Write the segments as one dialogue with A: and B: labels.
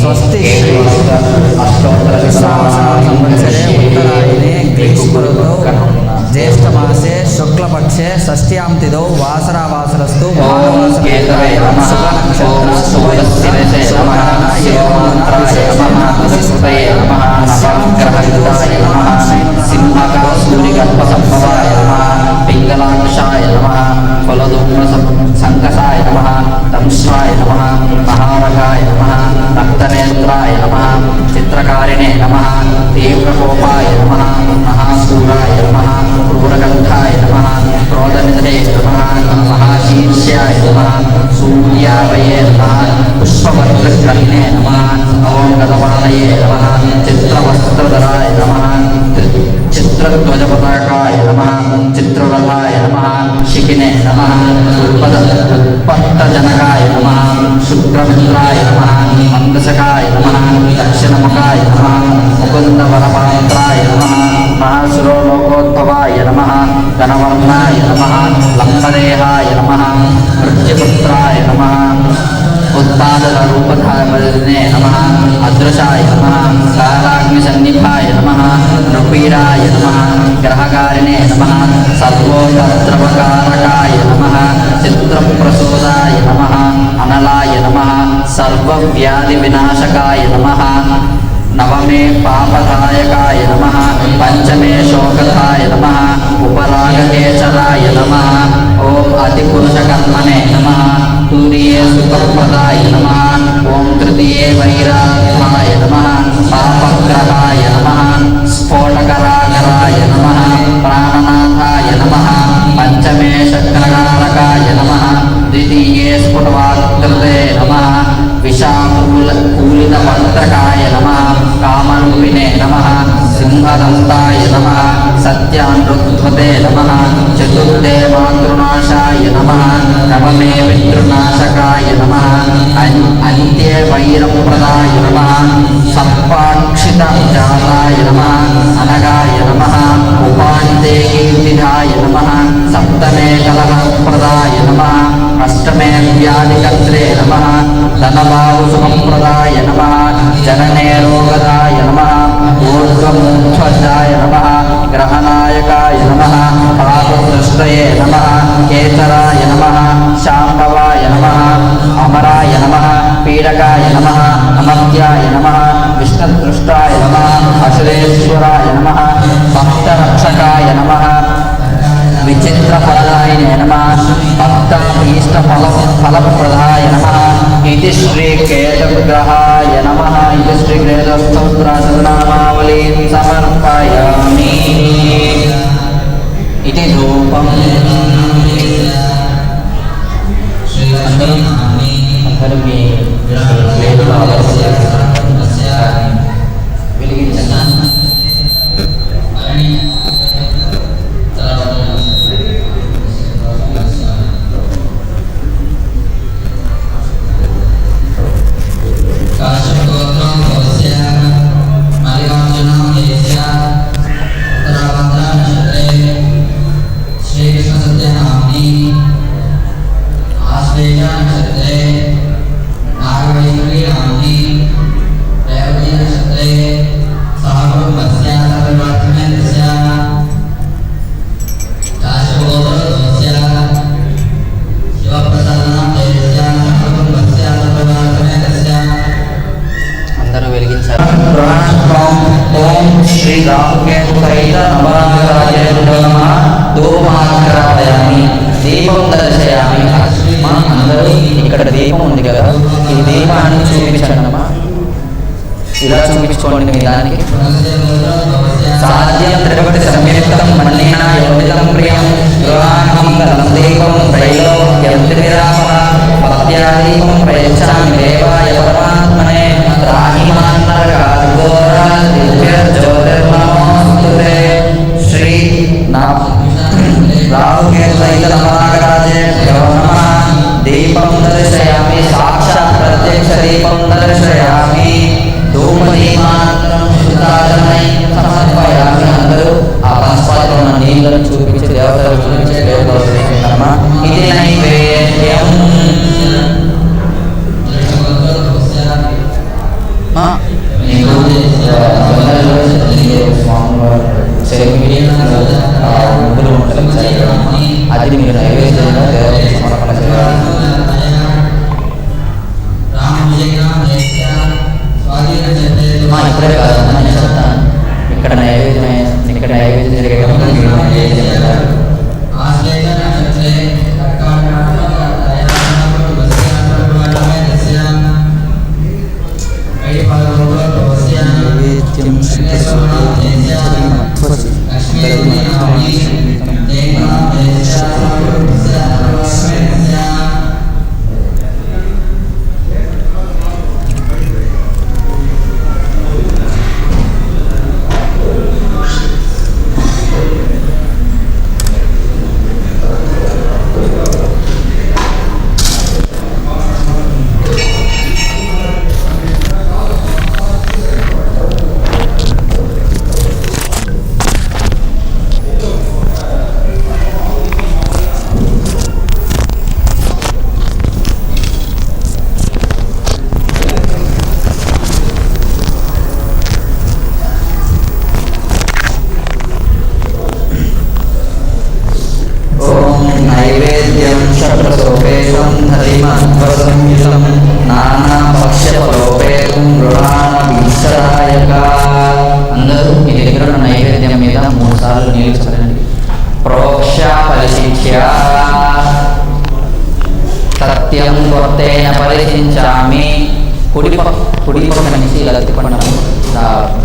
A: స్వస్తి శ్రీ
B: అష్టోత్తర
A: సంవత్సరే ఉత్తరాయణే గ్రీష్మ జ్యేష్ఠమాసే శుక్లపక్షే షష్ట్యాం తిథౌ వాసరావాసరస్తు
B: ఓం కేతవే పింగళాంశాయ నమ ఫలధూమ్ర సంకసాయ నమ దంశాయ నమ. మహారగాయ నమః రక్తనేత్రాయ నమః చిత్రకారిణే నమః తీవ్రకోపాయ నమః మహాసూరాయ నమః క్రూరగంధాయ నమః క్రోధనిధే నమః మహాశీర్ష్యాయ నమః సూర్యావయే నమః పుష్పవర్గగ్రహిణే నమః ఓం గతపాలయే నమః చిత్రవస్త్రధరాయ నమః చిత్రధ్వజపతాకాయ నమః చిత్రరథాయ నమః శిఖినే నమః ఉత్పత్తజనకాయ నమః శుక్రమిత్రాయ నమః మందసకాయ నమః దక్షిణముఖాయ నమః ముకుందవరపాత్రాయ నమః మహాసురోలోకోద్భవాయ నమ ధనవర్ణాయ నమ లంబదేహాయ నమ మృత్యుపుత్రాయ నమ ఉత్పాదక ఉత్పాదరూపధామనే నమ అదృశాయ నమ కాలాగ్నిసన్నిభాయ నమ నృపీడాయ నమ గ్రహకారిణే నమ సర్వోపద్రవకారకాయ నమ చిత్రప్రసూదాయ నమ అనలాయ నమ. సర్వవ్యాధివినాశకాయ నమ. నవమే పాపదాయకాయ నమ. పంచమే శోకదాయ నమ. ఉపరాగకేచరాయ నమ. ఓం అతిపురుషకర్మణే నమ. తూర్యే సుఖపదాయ నమ. ఓం తృతీయే వైరాగ్యాయ నమ. పాపగ్రహాయ వీరప్రదాయ నమ. సర్పాక్షిత జాతాయ నమ. అనగాయ నమ. ఉపాంతే కీర్తిదాయ నమ. సప్తమే కలహప్రదాయ నమ. అష్టమే వ్యాధికర్త్రే నమ. ధనభావు సుఖప్రదాయ నమ. జననే రోగదాయ నమ. ఊర్ధ్వముధ్వజాయ నమ. గ్రహనాయకాయ నమ. పాపదృష్టయే నమ. కేతరాయ నమ. శాంభవాయ నమ. పీడకాయ నమ అమర్త్యాయ నమ విష్ణుదృష్టాయ నమ అసురేశ్వరాయ నమ భక్తరక్షకాయ నమ విచిత్రఫలాయ నమ భక్తాభీష్టఫల ఫలప్రదాయ నమ ఇది శ్రీకేతగ్రహాయ నమ ఇది శ్రీకేతస్తోత్రాసనామావళీం సమర్పయామి. ఇది రూపం శ్రీ రాహుకేతుకైత నవరాజాయ నమ ధూమాగ్రహయామి దీపం దర్శయామి అమ్మా, అందరూ ఇక్కడ దీపం ఉంది కదా ఈ దీపాన్ని చూపించండి అమ్మా ఇలా చూపించుకోండి మీ దానికి సాధ్యం త్రిభక్తి సంయుక్తం మన్నినా యోనితం ప్రియం గృహానందరం దీపం త్రైలోక్యం నిరామ భక్త్యాదీపం ప్రయచ్చామి దేవాయ పరమాత్మనే రాహిమా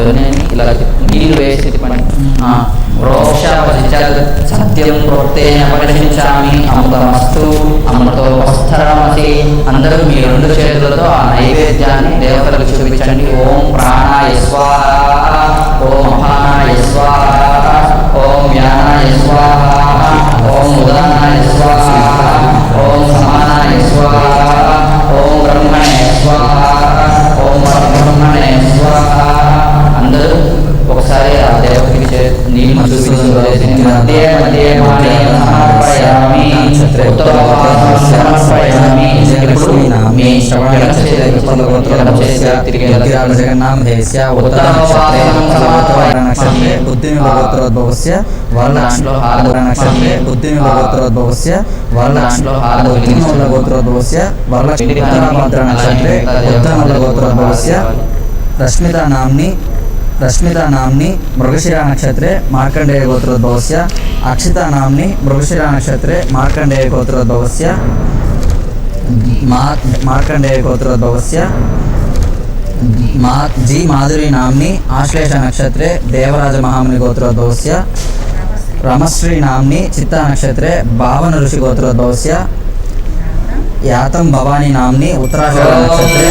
B: ధ్వని ఇలా తిప్ప- నీళ్ళు వేసి తిప్పండి సత్యం ప్రోక్తేన ప్రదక్షించామి అమృతమస్తు అమృతో వస్త్రమసి అందరూ మీ రెండు చేతులతో ఆ నైవేద్యాన్ని దేవతలకు చూపించండి. ఓం ప్రాణాయ స్వాహ ఓం అపానాయ స్వాహ ఓం వ్యానాయ స్వాహ ఓం ఉదానాయ స్వాహ ఓం సమానాయ స్వాహ ఓం బ్రహ్మణే స్వాహ.
A: నక్షత్రే బుద్ధిమిలోత్రోద్భవస్య
B: దాంట్లో హారతి
A: గోత్రోద్భవస్య వరలక్ష్మి ఉత్తరాభద్ర నక్షత్రే ఉత్తముల గోత్రోద్భవస్య రశ్మిత నామ్ని రశ్మిత నామ్ని మృగశిర నక్షత్రే మార్కండేయ గోత్రోద్భవస్య అక్షిత నామ్ని మృగశిర నక్షత్రే మార్కండేయ గోత్రోద్భవస్య మా మార్కండేయ గోత్రోద్భవస్య మా జి మాధురి నామ్ని ఆశ్లేష నక్షత్రే దేవరాజ మహాముని గోత్రోద్భవస్య. రమశ్రీ నామ్ని చిత్తా నక్షత్రే భావన ఋషి గోత్రోద్భవస్య. యాతం భవానీ నామ్ని ఉత్తరాషాఢ నక్షత్రే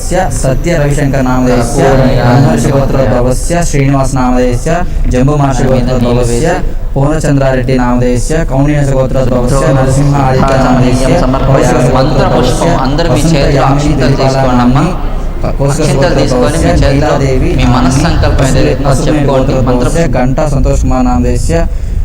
A: గోత్రోద్భవస్య సత్య రవిశంకర్ నామధేయస్య బ్రహ్మర్షి గోత్రోద్భవస్య శ్రీనివాస్ నామధేయస్య జంబు మహర్షి గోత్రోద్భవస్య పూర్ణచంద్రారెడ్డి నామధేయస్య కౌణ్యస గోత్రోద్భవస్య నరసింహ ఆదిత్య నామదేశ్య
B: మంత్ర పుష్పం అందరూ మీ చేతిలో అక్షింతలు తీసుకోండి అమ్మా అక్షింతలు తీసుకొని మీ చేతిలో మీ మనస్సంకల్పం ఏదైతే చెప్పుకోండి మంత్ర
A: గంటా సంతోష్ కుమార్ నామదేశ్య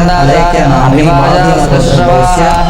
A: నామ్ని సారికల గోత్రోద్భవస్య వెంకట వినీత్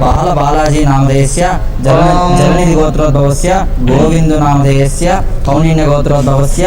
A: బాల బాలాజీ నామధేయస్య జలనిధి గోత్రోద్భవస్య గోవిందు నామధేయస్య కౌణిన్య గోత్రోద్భవస్య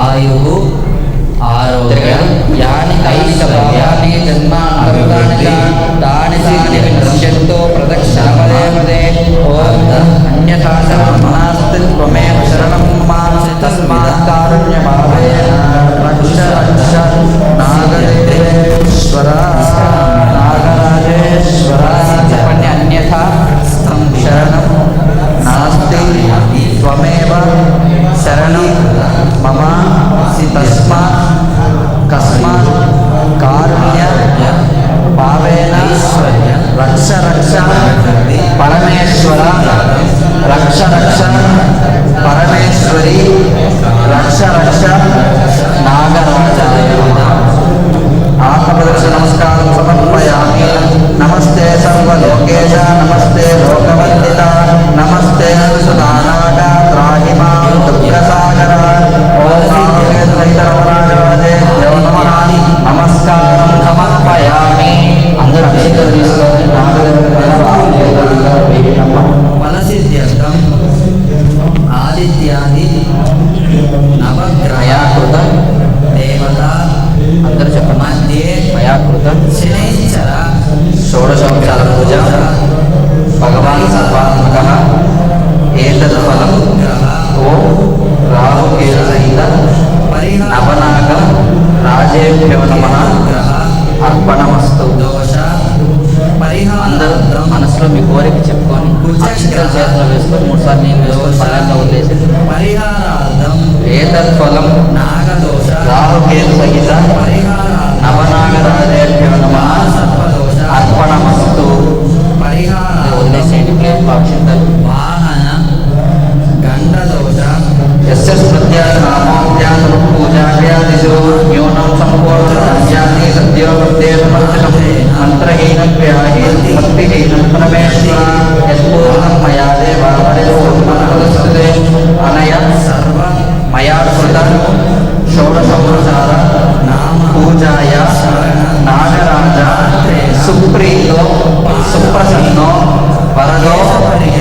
A: ఆయువు ఆరోగ్య
B: యాని కైశవాని జన్మాంతరాణి చ తాని తాని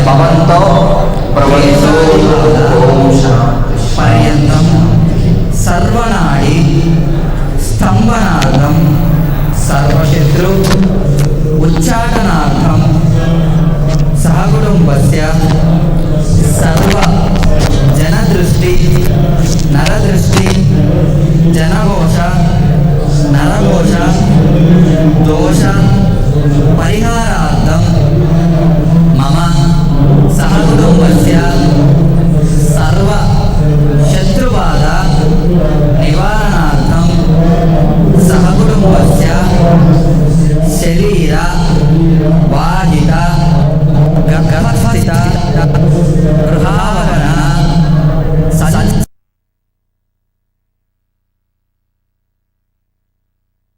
B: భవంతో ప్రవహించు
A: పర్యంతం. సర్వనాడి స్తంభనార్థం సర్వశత్రు ఉచ్చాటనార్థం సహకుటుంబస్య సర్వ జనదృష్టి నరదృష్టి జనఘోష నరఘోష దోష పరిహారార్థం